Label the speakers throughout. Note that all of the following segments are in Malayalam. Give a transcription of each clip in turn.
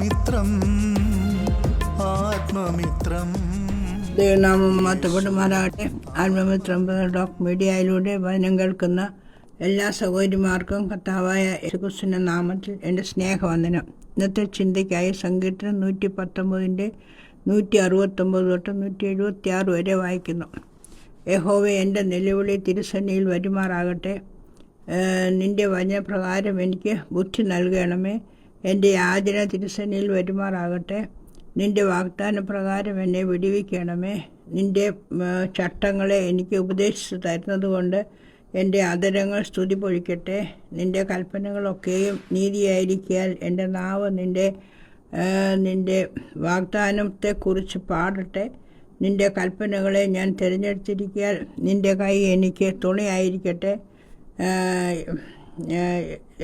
Speaker 1: ആത്മമിത്രം ആത്മമിത്രം.
Speaker 2: ദൈവനാമം മാറ്റപ്പെടുമാറാകട്ടെ ആത്മമിത്രം ഡോക് മീഡിയയിലൂടെ വചനം കേൾക്കുന്ന എല്ലാ സഹോദരിമാർക്കും കർത്താവായ യേശുക്രിസ്തുവിന്റെ നാമത്തിൽ എന്റെ സ്നേഹവന്ദനം. ഇന്നത്തെ ചിന്തയ്ക്കായി സങ്കീർത്തനം നൂറ്റി പത്തൊമ്പതിന്റെ നൂറ്റി അറുപത്തൊമ്പത് തൊട്ട് നൂറ്റി എഴുപത്തി ആറ് വരെ വായിക്കുന്നു. യഹോവെ എന്റെ നിലവിളി തിരുസന്നിയിൽ വരുമാറാകട്ടെ. നിന്റെ വചനപ്രകാരം എനിക്ക് ബുദ്ധി നൽകണമേ. എന്റെ യാചന തിരുസന്നിയിൽ വരുമാറാകട്ടെ. നിന്റെ വാഗ്ദാന പ്രകാരം എന്നെ വിടിവിക്കണമേ. നിന്റെ ചട്ടങ്ങളെ എനിക്ക് ഉപദേശിച്ചു തരുന്നതുകൊണ്ട് എന്റെ അതരങ്ങൾ സ്തുതി പൊഴിക്കട്ടെ നിന്റെ കൽപ്പനകളൊക്കെയും നീതിയായിരിക്കാൽ എന്റെ നാവ് നിന്റെ നിന്റെ വാഗ്ദാനത്തെക്കുറിച്ച് പാടട്ടെ. നിന്റെ കൽപ്പനകളെ ഞാൻ തിരഞ്ഞെടുത്തിരിക്കാൻ നിന്റെ കൈ എനിക്ക് തുണയായിരിക്കട്ടെ.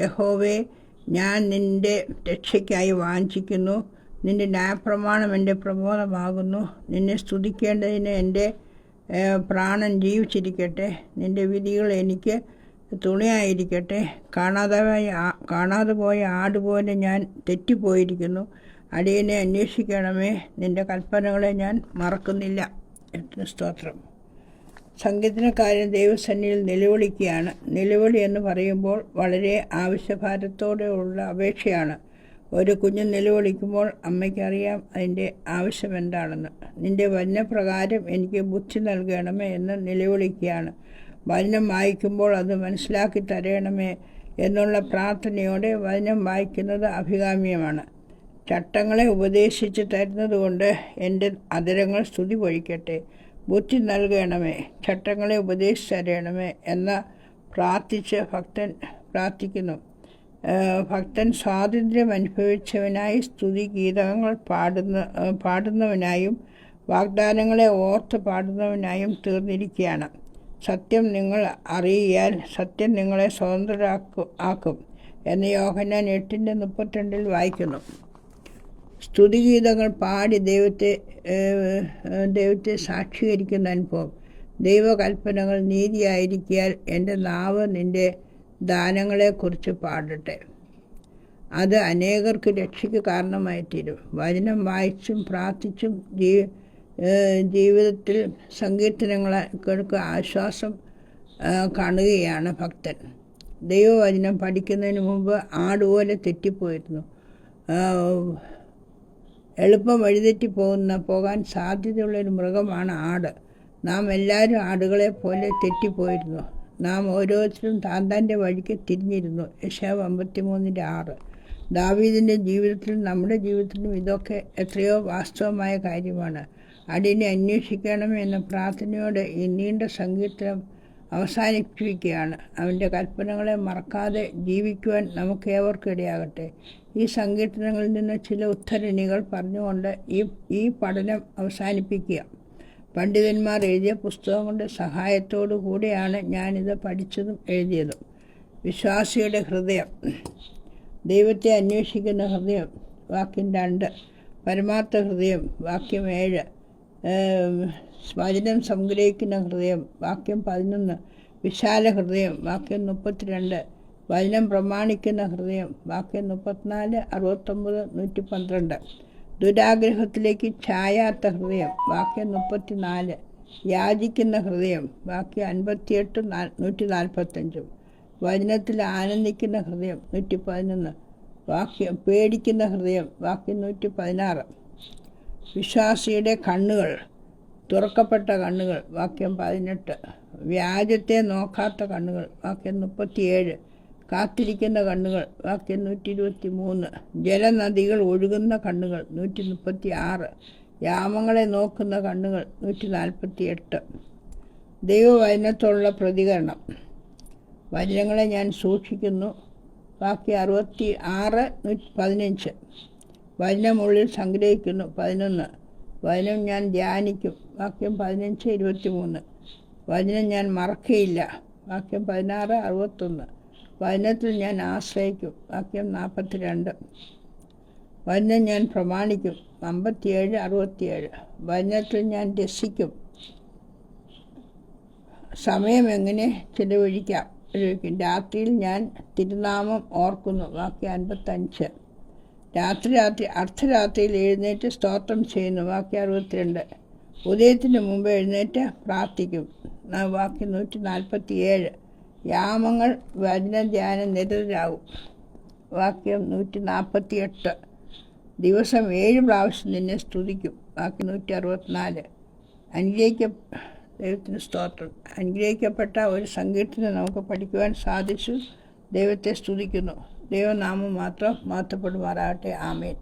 Speaker 2: യഹോവേ ഞാൻ നിന്റെ രക്ഷയ്ക്കായി വാഞ്ചിക്കുന്നു. നിന്റെ ന്യായപ്രമാണം എന്റെ പ്രബോധമാകുന്നു. നിന്നെ സ്തുതിക്കേണ്ടതിന് എന്റെ പ്രാണൻ ജീവിച്ചിരിക്കട്ടെ. നിന്റെ വിധികൾ എനിക്ക് തുണയായിരിക്കട്ടെ. കാണാതെ കാണാതെ പോയ ആട് പോലെ ഞാൻ തെറ്റിപ്പോയിരിക്കുന്നു. അടിയനെ അന്വേഷിക്കണമേ. നിന്റെ കൽപ്പനകളെ ഞാൻ മറക്കുന്നില്ല. സ്തോത്രം. സംഗീതനക്കാരൻ ദൈവസന്നിധിയിൽ നിലവിളിക്കുകയാണ്. നിലവിളി എന്ന് പറയുമ്പോൾ വളരെ ആവശ്യഭാരത്തോടെയുള്ള അപേക്ഷയാണ്. ഒരു കുഞ്ഞ് നിലവിളിക്കുമ്പോൾ അമ്മയ്ക്കറിയാം അതിന്റെ ആവശ്യം എന്താണെന്ന്. നിന്റെ വചനപ്രകാരം എനിക്ക് ബുദ്ധി നൽകണമേ എന്ന് നിലവിളിക്കുകയാണ്. വചനം വായിക്കുമ്പോൾ അത് മനസ്സിലാക്കി തരണമേ എന്നുള്ള പ്രാർത്ഥനയോടെ വചനം വായിക്കുന്നത് അഭികാമ്യമാണ്. ചട്ടങ്ങളെ ഉപദേശിച്ച് തരുന്നതുകൊണ്ട് എന്റെ അതിരങ്ങൾ സ്തുതി പൊഴിക്കട്ടെ. ബുദ്ധി നൽകണമേ ചട്ടങ്ങളെ ഉപദേശിച്ച് തരണമേ എന്ന് പ്രാർത്ഥിച്ച് ഭക്തൻ പ്രാർത്ഥിക്കുന്നു. ഭക്തൻ സ്വാതന്ത്ര്യം അനുഭവിച്ചവനായി സ്തുതി ഗീതങ്ങൾ പാടുന്ന പാടുന്നവനായും വാഗ്ദാനങ്ങളെ ഓർത്ത് പാടുന്നവനായും തീർന്നിരിക്കുകയാണ്. സത്യം നിങ്ങൾ അറിയാൽ സത്യം നിങ്ങളെ സ്വതന്ത്രരാക്കും ആക്കും എന്ന് യോഹന്നാൻ എട്ടിന്റെ മുപ്പത്തിരണ്ടിൽ വായിക്കുന്നു. സ്തുതിഗീതങ്ങൾ പാടി ദൈവത്തെ ദൈവത്തെ സാക്ഷീകരിക്കുന്ന അനുഭവം. ദൈവകൽപ്പനകൾ നീതിയായിരിക്കാൽ എന്റെ നാവ് നിന്റെ ദാനങ്ങളെക്കുറിച്ച് പാടട്ടെ. അത് അനേകർക്ക് രക്ഷയ്ക്ക് കാരണമായി തീരും വചനം വായിച്ചും പ്രാർത്ഥിച്ചും ജീ ജീവിതത്തിൽ സങ്കീർത്തനങ്ങൾക്ക് ആശ്വാസം കാണുകയാണ് ഭക്തൻ. ദൈവവചനം പഠിക്കുന്നതിന് മുമ്പ് ആടുപോലെ തെറ്റിപ്പോയിരുന്നു. എളുപ്പം വഴിതെറ്റി പോകുന്ന പോകാൻ സാധ്യതയുള്ള ഒരു മൃഗമാണ് ആട്. നാം എല്ലാവരും ആടുകളെ പോലെ തെറ്റിപ്പോയിരുന്നു. നാം ഓരോരുത്തരും താൻ താന്റെ വഴിക്ക് തിരിഞ്ഞിരുന്നു. യശാവ് അമ്പത്തിമൂന്നിന്റെ ആറ്. ദാവീദിന്റെ ജീവിതത്തിലും നമ്മുടെ ജീവിതത്തിലും ഇതൊക്കെ എത്രയോ വാസ്തവമായ കാര്യമാണ്. അടിനെ അന്വേഷിക്കണം എന്ന പ്രാർത്ഥനയോടെ ഈ നീണ്ട സങ്കീർത്തനം അവസാനിപ്പിക്കുകയാണ്. അവന്റെ കൽപ്പനകളെ മറക്കാതെ ജീവിക്കുവാൻ നമുക്ക് ഏവർക്കിടയാകട്ടെ ഈ സങ്കീർത്തനങ്ങളിൽ നിന്ന് ചില ഉദ്ധരണികൾ പറഞ്ഞുകൊണ്ട് ഈ ഈ പഠനം അവസാനിപ്പിക്കുക. പണ്ഡിതന്മാർ എഴുതിയ പുസ്തകങ്ങളുടെ സഹായത്തോടു കൂടിയാണ് ഞാനിത് പഠിച്ചതും എഴുതിയതും. വിശ്വാസിയുടെ ഹൃദയം. ദൈവത്തെ അന്വേഷിക്കുന്ന ഹൃദയം. വാക്യം രണ്ട്. പരമാർത്ഥ ഹൃദയം. വാക്യം ഏഴ്. വചനം സംഗ്രഹിക്കുന്ന ഹൃദയം വാക്യം പതിനൊന്ന് വിശാല ഹൃദയം വാക്യം മുപ്പത്തിരണ്ട് വചനം പ്രമാണിക്കുന്ന ഹൃദയം വാക്യം മുപ്പത്തിനാല് അറുപത്തൊമ്പത് നൂറ്റി പന്ത്രണ്ട് ദുരാഗ്രഹത്തിലേക്ക് ചായാത്ത ഹൃദയം വാക്യം മുപ്പത്തിനാല്. യാചിക്കുന്ന ഹൃദയം വാക്യം അൻപത്തിയെട്ട് നൂറ്റി നാൽപ്പത്തഞ്ചും വചനത്തിൽ ആനന്ദിക്കുന്ന ഹൃദയം നൂറ്റി പതിനൊന്ന് വാക്യം പേടിക്കുന്ന ഹൃദയം വാക്യം നൂറ്റി പതിനാറ് വിശ്വാസിയുടെ കണ്ണുകൾ തുറക്കപ്പെട്ട കണ്ണുകൾ വാക്യം പതിനെട്ട്. വ്യാജത്തെ നോക്കാത്ത കണ്ണുകൾ വാക്യം മുപ്പത്തിയേഴ്. കാത്തിരിക്കുന്ന കണ്ണുകൾ വാക്യം നൂറ്റി ഇരുപത്തി മൂന്ന് ജലനദികൾ ഒഴുകുന്ന കണ്ണുകൾ നൂറ്റി മുപ്പത്തി ആറ് യാമങ്ങളെ നോക്കുന്ന കണ്ണുകൾ നൂറ്റി നാൽപ്പത്തി എട്ട് ദൈവവചനത്തോടുള്ള പ്രതികരണം. വചനങ്ങളെ ഞാൻ സൂക്ഷിക്കുന്നു. ബാക്കി അറുപത്തി ആറ് നൂറ്റി പതിനഞ്ച് വചനമുള്ളിൽ സംഗ്രഹിക്കുന്നു. പതിനൊന്ന്. വചനം ഞാൻ ധ്യാനിക്കും. വാക്യം പതിനഞ്ച് ഇരുപത്തി മൂന്ന് വചനം ഞാൻ മറക്കയില്ല. വാക്യം പതിനാറ് അറുപത്തൊന്ന്. വചനത്തിൽ ഞാൻ ആശ്രയിക്കും. വാക്യം നാൽപ്പത്തി രണ്ട് വചനം ഞാൻ പ്രമാണിക്കും. അമ്പത്തിയേഴ് അറുപത്തിയേഴ്. വചനത്തിൽ ഞാൻ രസിക്കും. സമയം എങ്ങനെ ചിലവഴിക്കാം? രാത്രിയിൽ ഞാൻ തിരുനാമം ഓർക്കുന്നു. വാക്യം അൻപത്തഞ്ച്. രാത്രി രാത്രി അർദ്ധരാത്രിയിൽ എഴുന്നേറ്റ് സ്തോത്രം ചെയ്യുന്നു. വാക്യം അറുപത്തിരണ്ട്. ഉദയത്തിന് മുമ്പ് എഴുന്നേറ്റ് പ്രാർത്ഥിക്കും. വാക്യം നൂറ്റി നാൽപ്പത്തി ഏഴ് യാമങ്ങൾ വചനധ്യാനം നിരതരാകും. വാക്യം നൂറ്റി നാൽപ്പത്തി എട്ട് ദിവസം ഏഴ് പ്രാവശ്യം നിന്നെ സ്തുതിക്കും. ബാക്കി നൂറ്റി അറുപത്തിനാല് അനുഗ്രഹിക്ക ദൈവത്തിന് സ്തോത്രം. അനുഗ്രഹിക്കപ്പെട്ട ഒരു സംഗീതത്തിന് നമുക്ക് പഠിക്കുവാൻ സാധിച്ചു. ദൈവത്തെ സ്തുതിക്കുന്നു. ദൈവനാമം മാത്രം മാറ്റപ്പെടുമാറാകട്ടെ ആമേൻ